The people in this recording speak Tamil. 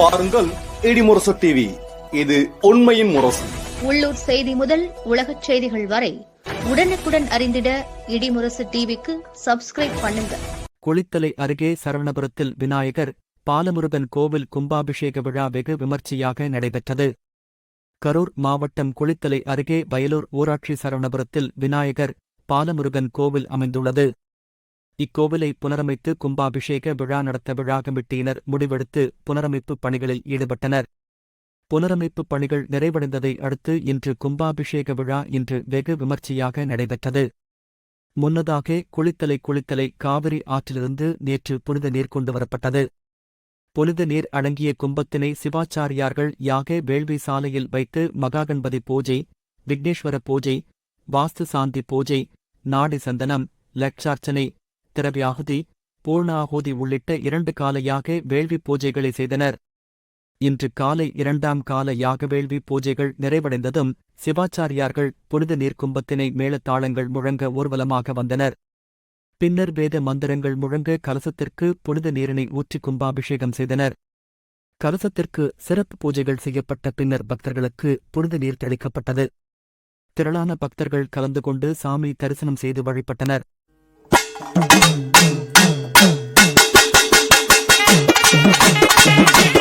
பாருங்கள் இடிமுரசு டிவி இது உண்மையின் முரசு. உள்ளூர் செய்தி முதல் உலகச் செய்திகள் வரை உடனுக்குடன் அறிந்திட இடிமுரசு டிவிக்கு சப்ஸ்கிரைப் பண்ணுங்க. குளித்தலை அருகே சரவணபுரத்தில் விநாயகர் பாலமுருகன் கோவில் கும்பாபிஷேக விழா வெகு விமர்சையாக நடைபெற்றது. கரூர் மாவட்டம் குளித்தலை அருகே வயலூர் ஊராட்சி சரவணபுரத்தில் விநாயகர் பாலமுருகன் கோவில் அமைந்துள்ளது. இக்கோவிலை புனரமைத்து கும்பாபிஷேக விழா நடத்த விழா கமிட்டியினர் முடிவெடுத்து புனரமைப்பு பணிகளில் ஈடுபட்டனர். புனரமைப்பு பணிகள் நிறைவடைந்ததை அடுத்து இன்று கும்பாபிஷேக விழா இன்று வெகு விமர்சையாக நடைபெற்றது. முன்னதாக குளித்தலை குளித்தலை காவிரி ஆற்றிலிருந்து நேற்று புனித நீர் கொண்டு வரப்பட்டது. புனித நீர் அடங்கிய கும்பத்தினை சிவாச்சாரியார்கள் யாக வேள்வி சாலையில் வைத்து மகாகணபதி பூஜை விக்னேஸ்வர பூஜை வாஸ்து சாந்தி பூஜை நாடி சந்தனம் லட்சார்ச்சனை திரவியாகுதி பூர்ணாகுதி உள்ளிட்ட இரண்டு காலையாக வேள்வி பூஜைகளை செய்தனர். இன்று காலை இரண்டாம் கால யாக வேள்வி பூஜைகள் நிறைவடைந்ததும் சிவாச்சாரியார்கள் புனித நீர்க்கும்பத்தினை மேளத்தாளங்கள் முழங்க ஊர்வலமாக வந்தனர். பின்னர் வேத மந்திரங்கள் முழங்க கலசத்திற்கு புனித நீரினை ஊற்றி கும்பாபிஷேகம் செய்தனர். கலசத்திற்கு சிறப்பு பூஜைகள் செய்யப்பட்ட பின்னர் பக்தர்களுக்கு புனித நீர் தெளிக்கப்பட்டது. திரளான பக்தர்கள் கலந்து கொண்டு சாமி தரிசனம் செய்து வழிபட்டனர். Yeah.